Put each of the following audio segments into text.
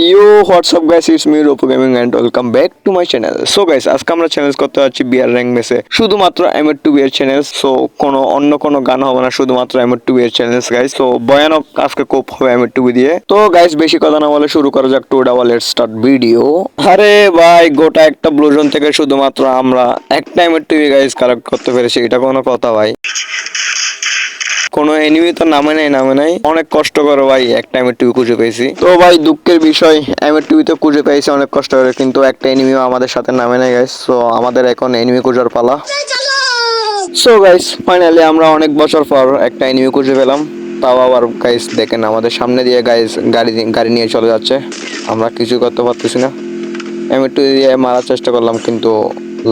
You what's up guys it's me Rupu gaming and welcome back to my channel so guys আজকে আমরা challenge করতে যাচ্ছি B R rank মেসে শুধুমাত্র এমএর to B R channel so কোনো, অন্য কোনো গান হবে না, শুধুমাত্র এমএর to B R challenge guys তো ভয়ানক আজকে কোপ হবে এমএর টু বি দিয়ে। তো গাইস বেশি কথা না বলে শুরু করা যাক to double let start video আরে ভাই, গোটা একটা ব্লুজন থেকে শুধুমাত্র আমরা একটা এমএর টু বি গাইস কালেক্ট করতে পেরেছি, এটা কোনো কথা, ভাই। কোনো এনিমি তো নামে নাই নামে নাই। অনেক কষ্ট করে ভাই, একটা এমএর টিভি খুঁজে পেয়েছি। তো ভাই, দুঃখের বিষয় এমএর টিভি তো খুঁজে পেয়েছি অনেক কষ্ট করে, কিন্তু একটা এনিমিও আমাদের সাথে নামে নাই গাইস সো আমাদের এখন এনিমি খুঁজার পালা। সো গাইস ফাইনালি আমরা অনেক বছর পর একটা এনিমি খুঁজে পেলাম। তাও আবার গাইস দেখেন আমাদের সামনে দিয়ে গাইস গাড়ি গাড়ি নিয়ে চলে যাচ্ছে। আমরা কিছু করতে পারতেছি না। এমএর টিভি দিয়ে মারার চেষ্টা করলাম, কিন্তু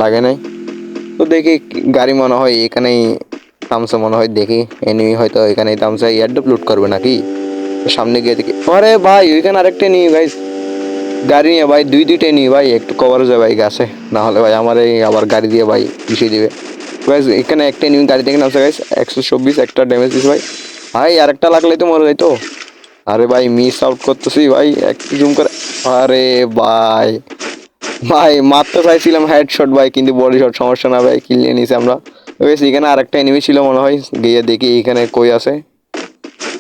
লাগে নাই। তো দেখি, গাড়ি মনে হয় এখানেই থামছে মনে হয় দেখি। এনিমি হয়তো এখানেই থামছে এয়ারড্রপ লুট করবে নাকি? সামনে গিয়ে দেখি। আরে ভাই, ওইখানে আরেকটা নিয়ে ভাই। গাড়ি নিয়ে ভাই, দুই দুইটাই নিয়ে ভাই, একটু কভার যায় ভাই গাছে। না হলে ভাই আমার এই, আবার গাড়ি দিয়ে ভাই পিছিয়ে দিবে। গাইজ এখানে একটা নিয়ে গাড়ি থেকে নামছে গাইজ একশো চব্বিশ একটা ড্যামেজ দিছে ভাই। ভাই, আরেকটা লাগলে তো মরে যাইতো। আরে ভাই মিস আউট করতেছি ভাই একটু জুম করে। আরে ভাই। ভাই, মারতে চাইছিলাম হেড শট ভাই, কিন্তু বডি শট সমস্যা না ভাই কিল নিয়ে নিয়েছি আমরা। বেশ এখানে আরেকটা এনিমি ছিল মনে হয়। গিয়ে দেখি এখানে কই আছে।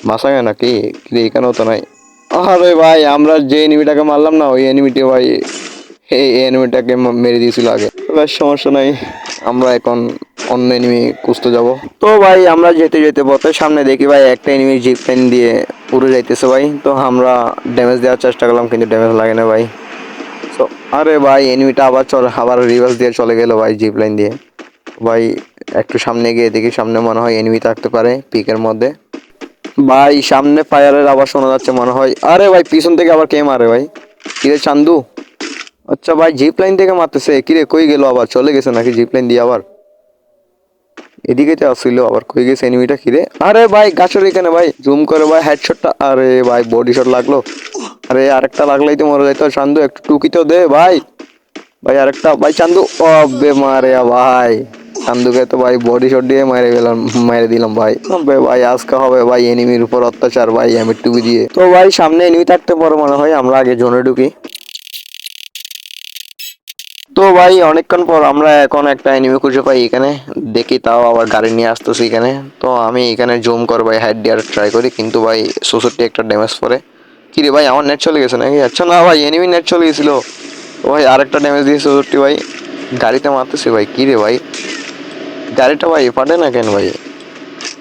মাসায় নাকি? কিন্তু এখানেও তো নাই। আরে ভাই, আমরা যে এনিমিটাকে মারলাম না, ওই এনিমিটি ভাই, এই এনিমিটাকে মেরে দিয়েছিল আগে। বেশ সমস্যা নাই। আমরা এখন অন্য এনিমি খুঁজতে যাব। তো ভাই, আমরা যেতে যেতে পথে সামনে দেখি ভাই, একটা এনিমি জিপ লাইন দিয়ে উড়ে যাইতেছে ভাই। তো আমরা ড্যামেজ দেওয়ার চেষ্টা করলাম, কিন্তু ড্যামেজ লাগে না ভাই। তো আরে ভাই এনিমিটা আবার চল আবার রিভার্স দিয়ে চলে গেল ভাই জিপ লাইন দিয়ে। ভাই একটু সামনে গিয়ে দেখি, সামনে মনে হয় এনিমি থাকতে পারে পিকের মধ্যে। ভাই, সামনে ফায়ারের আবার শোনা যাচ্ছে মনে হয়। আরে ভাই, পিছন থেকে আবার কে মারে ভাই? কিরে চান্দু? আচ্ছা ভাই জিপ লাইন থেকে মারতেছে। কিরে, কই গেল আবার? চলে গেছে নাকি জিপ লাইন দিয়ে আবার? এদিকে তো আসছিল আবার। কই গেছে এনিমিটা কিরে? আরে ভাই, গাছের এখানে ভাই। জুম করে ভাই হেডশটটা আরে ভাই বডি শট লাগল। আরে আরেকটা লাগলেই তো মরে যাইতো চান্দু। একটু টুকি তো দে ভাই। ভাই, আরেকটা। ভাই, চান্দু। ও বে মারে ভাই। চান্দুকে তো ভাই বডি শট দিয়ে মেরে গেলাম, মেরে দিলাম ভাই। ভাই আজকে হবে ভাই এনিমির উপর অত্যাচার, ভাই, আমি টুকি দিয়ে তো ভাই, সামনে এনিমি থাকতে পারো মনে হয়, আমরা আগে জোনে ঢুকি। তো ভাই, অনেকক্ষণ পর আমরা এখন একটা এনিমি খুঁজে পাই এখানে। দেখি তাও আবার গাড়ি নিয়ে আসতেছি এখানে। তো আমি এখানে জুম করে ভাই হাইড দেওয়ার ট্রাই করি, কিন্তু ভাই ষষট্টি একটা ড্যামেজ পরে কি রে ভাই, আমার নেট চলে গেছে নাকি? আচ্ছা না ভাই এনিমি নেট চলে গেছিল। ভাই, আরেকটা ড্যামেজ দিয়ে ষষট্টি ভাই, গাড়িতে মারতেছি ভাই কি রে ভাই? গাড়িটা ভাই ফাটে না কেন ভাই?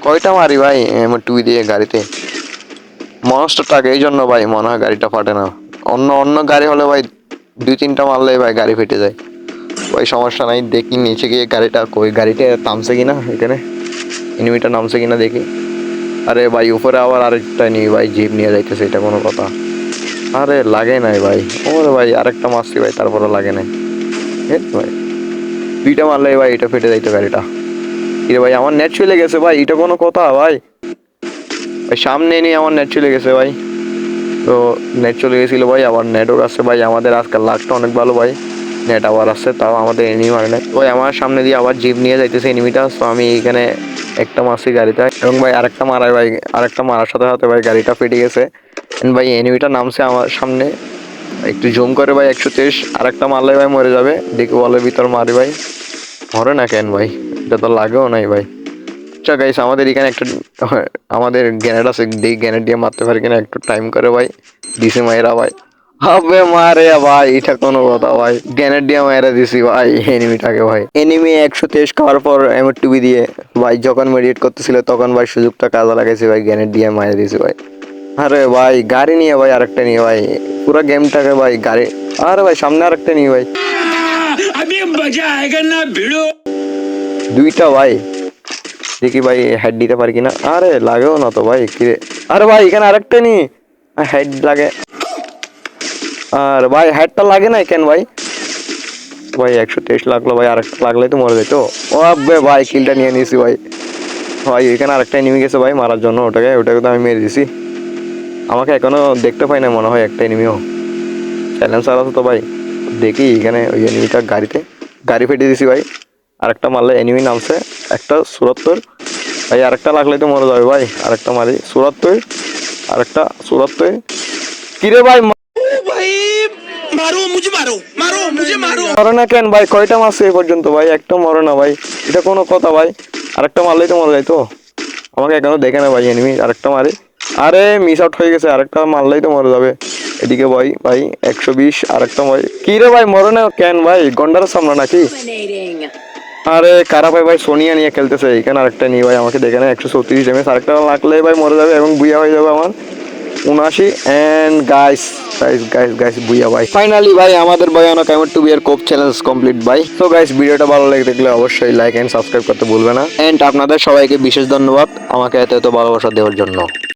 কয়টা মারি ভাই আমার টুই দিয়ে গাড়িতে? মনস্টারটাকে এই জন্য ভাই মনে হয় গাড়িটা ফাটে না। অন্য অন্য গাড়ি হলে ভাই দুই, তিনটা মারলে ভাই গাড়ি ফেটে যায়। ওই সমস্যা নাই, দেখি নিচে গিয়ে গাড়িটা কই গাড়িটা নামছে কিনা এখানে? এনিমিটা নামছে কিনা দেখি। আরে ভাই, উপরে আবার আরেকটা নিয়ে ভাই জিপ নিয়ে যাইতেছে, এটা কোনো কথা। আরে লাগে নাই ভাই। ওরে ভাই, আরেকটা মারছি ভাই তারপরে লাগে নাই। ভাই। দুইটা মারলে ভাই, এটা ফেটে যাইতো গাড়িটা। কিরে ভাই? আমার নেট চলে গেছে ভাই, এটা কোনো কথা ভাই? সামনে নিয়ে আমার নেট চলে গেছে ভাই। তো নেট চলে গেছিল ভাই, আবার নেটওয়ার্ক আসছে ভাই। আমাদের আজকাল লাকটা অনেক ভালো ভাই। নেট আবার আসছে তাও আমাদের এনিমি মারে নাই। ভাই আমার সামনে দিয়ে আবার জিপ নিয়ে যাইতেছে এনিমিটা তো আমি এখানে একটা মারছি গাড়িতে এবং ভাই আরেকটা মারায় ভাই, আরেকটা মারার সাথে সাথে ভাই গাড়িটা ফেটে গেছে। ভাই এনিমিটা নামছে আমার সামনে। একটু জুম করে ভাই, একশো তেইশ আরেকটা মারলে ভাই মরে যাবে। দেখে বলের ভিতর মারি ভাই। মরে না কেন ভাই? এটা তো লাগেও নাই ভাই। আচ্ছা, চা গাইস আমাদের এখানে একটা, আমাদের গ্যানেট আছে দেই গ্যানেট দিয়ে মারতে পারি কিনা একটু টাইম করে ভাই। দিছে মায়েরা ভাই। হবে মারে ভাই, এটা কোনো কথা ভাই। গ্যানেট দিয়ে মায়েরা দিছি ভাই এনিমিটাকে ভাই। এনিমি একশো তেইশ খাওয়ার পর টু বি দিয়ে ভাই, যখন মেডিট করতেছিল, তখন ভাই সুযোগটা কাজে লাগাইছি ভাই গ্যানেট দিয়ে মায়েরা দিছি ভাই। আরে ভাই, গাড়ি নিয়ে ভাই আরেকটা নিয়ে ভাই, পুরো গেমটাকে ভাই, গাড়ি আরে ভাই, সামনে আরেকটা নিয়ে ভাই। আমি মজা আয়েগা না ভিড়ো। দুইটা ভাই। দেখি ভাই হেড দিতে পারি কিনা? আরে, লাগেও না তো ভাই, কিরে? আরে ভাই, এখানে আরেকটা নি। হেড লাগে। আর ভাই হেডটা লাগে না কেন ভাই? ভাই, একশো তেইশ লাগল ভাই, আরেকটা লাগলে তো মরে যেত। ও আব্বে ভাই, কিলটা নিয়ে নিয়েছি ভাই। ভাই, এখানে আরেকটা নেমে গেছে ভাই, মারার জন্য। ওটাকে ওটাকে তো আমি মেরে দিছি। আমাকে এখনও দেখতে পাই না মনে হয় একটা এনিমিও চ্যালেঞ্জার আছে তো ভাই। দেখি, এখানে ওই এনিমিটা গাড়িতে, গাড়ি ফেটে দিছি ভাই। আরেকটা মারলে এনিমি নামছে। একটা সুরাত্তর ভাই আরেকটা লাগলে তো মরে যাবে ভাই। আরেকটা মারি। সুরাত্তর আরেকটা সুরাত্তর কিরে ভাই মারো মরে। না ভাই? কয়টা মারছে পর্যন্ত ভাই? একটা মরে না ভাই। এটা কোনো কথা ভাই। আরেকটা মারলেই তো যায় তো। আমাকে দেখে না ভাই মারি। আরে মিস হয়ে গেছে। মারলেই তো যাবে। এদিকে ভাই ভাই একশো বিশ। ভাই। মরে না ভাই? সামনা নাকি? আরে, কারা ভাই ভাই, সোনিয়া নিয়ে খেলতেছে? এখানে আরেকটা নিয়ে ভাই, আমাকে দেখে না একশো চৌত্রিশ এমএস আরেকটা লাগলে ভাই মরে যাবে এবং বুয়া হয়ে যাবে আমার। উনআশি and guys guys guys guys booyah ভাই। ফাইনালি ভাই, আমাদের ভয়ানক এমন টু বিয়ার কোপ চ্যালেঞ্জ কমপ্লিট ভাই। তো গাইস ভিডিওটা ভালো লাগে দেখলে অবশ্যই লাইক এন্ড সাবস্ক্রাইব করতে ভুলবে না। অ্যান্ড আপনাদের সবাইকে বিশেষ ধন্যবাদ, আমাকে এত এত ভালোবাসা দেওয়ার জন্য।